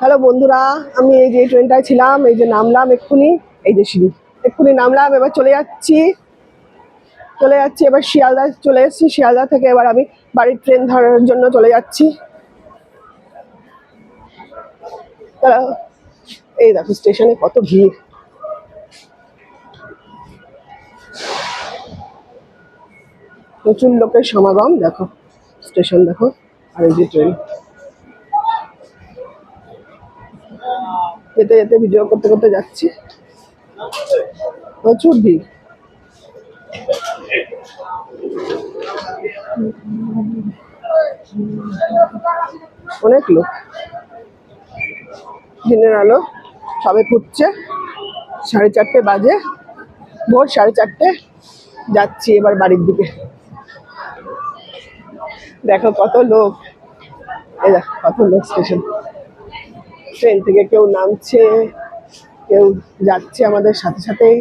Hello বন্ধুরা, আমি এই যে ট্রেনটায় ছিলাম, এই যে নামলাম এক্ষুনি, এই যে সিঁড়ি। এক্ষুনি নামলাম, এবার চলে যাচ্ছি চলে যাচ্ছি, এবার শিয়ালদা চলে এসেছি, শিয়ালদা থেকে এবার আমি বাড়ির ট্রেন ধরার জন্য চলে যাচ্ছি। এই দেখো, স্টেশনে কত ভিড়। প্রচুর লোকের সমাগম, দেখো, স্টেশন দেখো, আর এই যে ট্রেন। যেতে যেতে ভিডিও করতে করতে যাচ্ছি। প্রচুর ভিড়। অনেক লোক। দিনের আলো সবে ফুটছে। সাড়ে চারটে বাজে। ভোর সাড়ে চারটে। যাচ্ছি এবার বাড়ির দিকে। দেখো কত লোক। এ কত লোক স্টেশন ট্রেন থেকে কেউ নামছে, কেউ যাচ্ছে আমাদের সাথে সাথেই।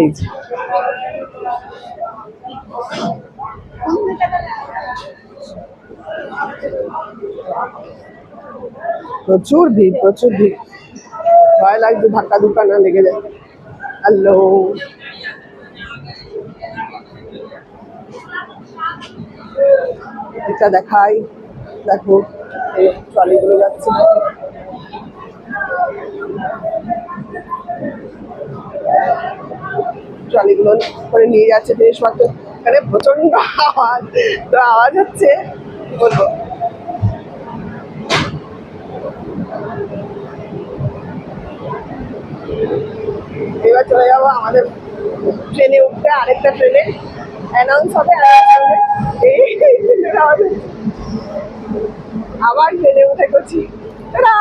এই যে। প্রচুর ভিড় প্রচুর ভিড়। ভয় লাগছে ধাক্কা ধুক্কা না লেগে যায়। হ্যালো এটা দেখাই। দেখো ট্রলিগুলো যাচ্ছে। ট্রলিগুলো করে নিয়ে যাচ্ছে জিনিসপত্র এখানে প্রচণ্ড আওয়াজ। তো আওয়াজ হচ্ছে বলব? এবার চলে যাব আমাদের ট্রেনে উঠতে। আরেকটা ট্রেনে। অ্যানাউন্স হবে। এই ট্রেনের আওয়াজ হচ্ছে। আবার ট্রেনে উঠে করছি টাটা!